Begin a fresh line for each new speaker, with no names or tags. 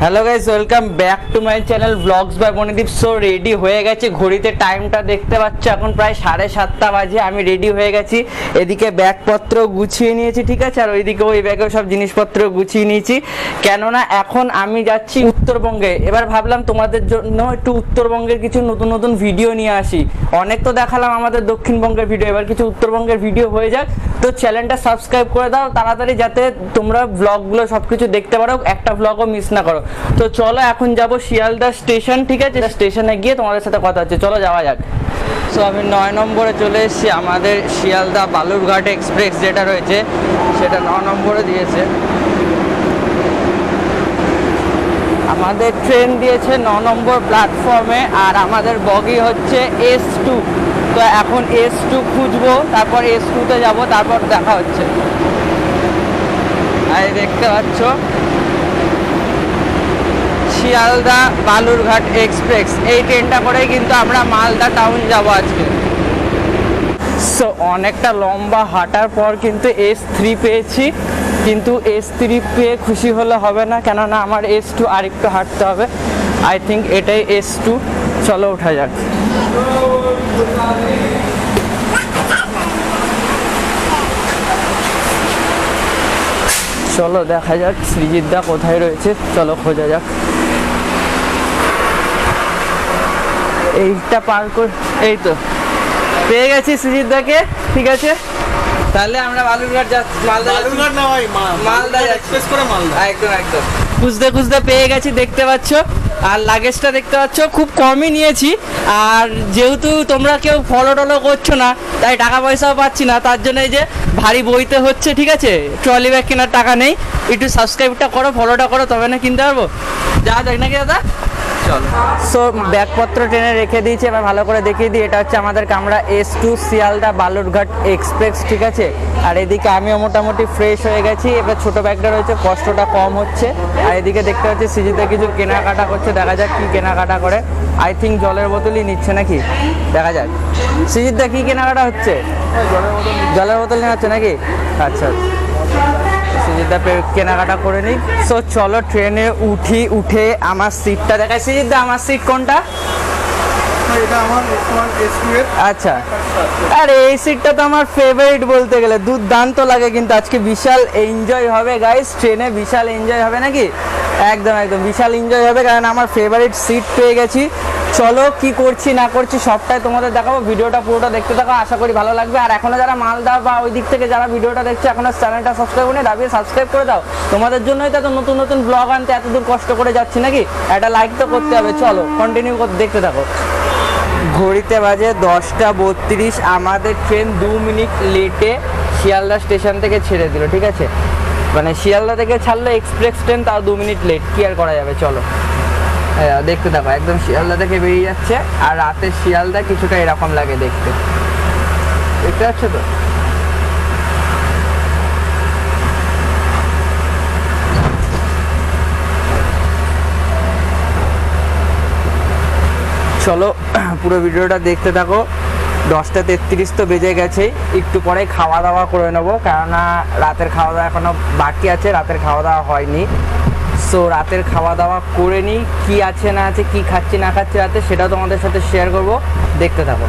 Hello guys welcome back to my channel blogs by Bonidip so ready হয়ে গেছে, ঘড়িতে টাইমটা দেখতে পাচ্ছ। এখন প্রায় সাড়ে সাতটা বাজে, আমি রেডি হয়ে গেছি। এদিকে ব্যাগপত্র গুছিয়ে নিয়েছি, ঠিক আছে? আর ওইদিকে ওই ব্যাগেও সব জিনিসপত্র গুছিয়ে নিয়েছি। কেননা এখন আমি যাচ্ছি উত্তরবঙ্গে। এবার ভাবলাম তোমাদের জন্য একটু উত্তরবঙ্গের কিছু নতুন নতুন ভিডিও নিয়ে আসি। অনেক তো দেখালাম আমাদের দক্ষিণবঙ্গের ভিডিও এবার কিছু উত্তরবঙ্গের ভিডিও হয়ে যাক। তো চ্যানেলটা সাবস্ক্রাইব করে দাও, তাড়াতাড়ি যাতে তোমরা ব্লগগুলো সব কিছু দেখতে পারো। একটা ব্লগও মিস না করো। তো চলো, এখন যাব শিয়ালদা স্টেশন, ঠিক আছে? স্টেশনে গিয়ে তোমাদের সাথে কথা হচ্ছে। চলো, যাওয়া যাক। সো আমি নয় নম্বরে চলে এসেছি আমাদের শিয়ালদা বালুরঘাট এক্সপ্রেস, যেটা রয়েছে। সেটা ন নম্বরে দিয়েছে। আমাদের ট্রেন দিয়েছে ন নম্বর প্ল্যাটফর্মে, আর আমাদের বগি হচ্ছে এস টু। তো এখন এস টু খুঁজবো, তারপর এস টুতে যাব, তারপর দেখা হচ্ছে। আর দেখতে পাচ্ছ? শিয়ালদা বালুরঘাট এক্সপ্রেস। এই ট্রেনটা করেই কিন্তু আমরা মালদা টাউন যাব আজকে। সো অনেকটা লম্বা হাঁটার পর কিন্তু এস থ্রি পেয়েছি। কিন্তু এস থ্রি পেয়ে খুশি হলে হবে না, কেননা আমার এস টু আরেকটু হাঁটতে হবে। আই থিঙ্ক এটাই এস টু চলো ওঠা যাক। চলো, দেখা যাক সৃজিতদা কোথায় রয়েছে। চলো, খোঁজা যাক। এইটা পার কর এই তো পেয়ে গেছি সৃজিতদাকে ঠিক আছে? তাহলে আমরা বালুরঘাট যাচ্ছি মালদা।
বালুরঘাট না ভাই
মালদা
এক্সপ্রেস করে মালদা।
একদম একদম। খুঁজতে খুঁজতে পেয়ে গেছি দেখতে পাচ্ছ। আর লাগেজটা দেখতে পাচ্ছ খুব কমই নিয়েছি। আর যেহেতু তোমরা কেউ ফলো টলো করছ না তাই টাকা পয়সাও পাচ্ছি না তার জন্য এই যে ভারী বইতে হচ্ছে ঠিক আছে? ট্রলি ব্যাগ কেনার টাকা নেই। একটু সাবস্ক্রাইবটা করো ফলোটা করো তবে না কিনতে পারব? যা দেখ নাকি দাদা? সো ব্যাগপত্র ট্রেনে রেখে দিয়েছি, এবার ভালো করে দেখিয়ে দিই। এটা হচ্ছে আমাদের কামরা S two Sealdah Balurghat express ঠিক আছে? আর এদিকে আমিও মোটামুটি ফ্রেশ হয়ে গেছি। এবার ছোট ব্যাগটা রয়েছে, কষ্টটা কম হচ্ছে। আর এদিকে দেখতে পাচ্ছি সিজিতে কিছু কেনাকাটা করছে। দেখা যাক কি কেনাকাটা করে। আই থিঙ্ক জলের বোতলই নিচ্ছে নাকি? দেখা যাক। সিজিদা কি কেনাকাটা হচ্ছে? জলের বোতল নেওয়া হচ্ছে নাকি? আচ্ছা আচ্ছা। সুজিতদা পে- কেনাকাটা করে নিই। সো চলো ট্রেনে উঠি উঠে আমার সিটটা দেখায় সুজিতদা আমার সিট কোনটা?
এর।
আচ্ছা। আর এই সিটটা তো আমার ফেভারিট বলতে গেলে। দুর্দান্ত লাগে কিন্তু। আজকে বিশাল এনজয় হবে গাইস ট্রেনে বিশাল এনজয় হবে নাকি? একদম একদম। বিশাল এনজয় হবে কারণ আমার ফেভারিট সিট পেয়ে গেছি। চলো, কি করছি, না করছি, সবটাই তোমাদের দেখাবো। ভিডিওটা পুরোটা দেখতে থাকো, আশা করি ভালো লাগবে। আর এখনও যারা মালদা বা ওই দিক থেকে যারা ভিডিওটা দেখছে, এখনও চ্যানেলটা সাবস্ক্রাইব করে দাবিয়ে সাবস্ক্রাইব করে দাও। তোমাদের জন্যই তো এত নতুন নতুন ব্লগ আনতে এত দূর কষ্ট করে যাচ্ছি নাকি? একটা লাইক তো করতে হবে, চলো কন্টিনিউ দেখতে থাকো। ঘড়িতে বাজে দশটা বত্রিশ, আমাদের ট্রেন দু মিনিট লেটে শিয়ালদা স্টেশন থেকে ছেড়ে দিল, ঠিক আছে? মানে শিয়ালদা থেকে ছাড়লো এক্সপ্রেস ট্রেন তাও দু মিনিট লেট কি আর করা যাবে, চলো। দেখতে থাকো একদম শিয়ালদা থেকে বেরিয়ে যাচ্ছে, আর রাতে শিয়ালদা কিছুটা এরকম লাগে দেখতে। দেখতে পাচ্ছ তো? চলো, পুরো ভিডিওটা দেখতে থাকো। দশটা তেত্রিশ তো বেজে গেছে, একটু পরে খাওয়া দাওয়া করে নেব, কেননা রাতের খাওয়া দাওয়া এখনও বাকি আছে, রাতের খাওয়া দাওয়া হয়নি। সো রাতের খাওয়া দাওয়া করে নিই, কী আছে না আছে, কী খাচ্ছি না খাচ্ছি রাতে, সেটাও তোমাদের সাথে শেয়ার করব। দেখতে থাকো।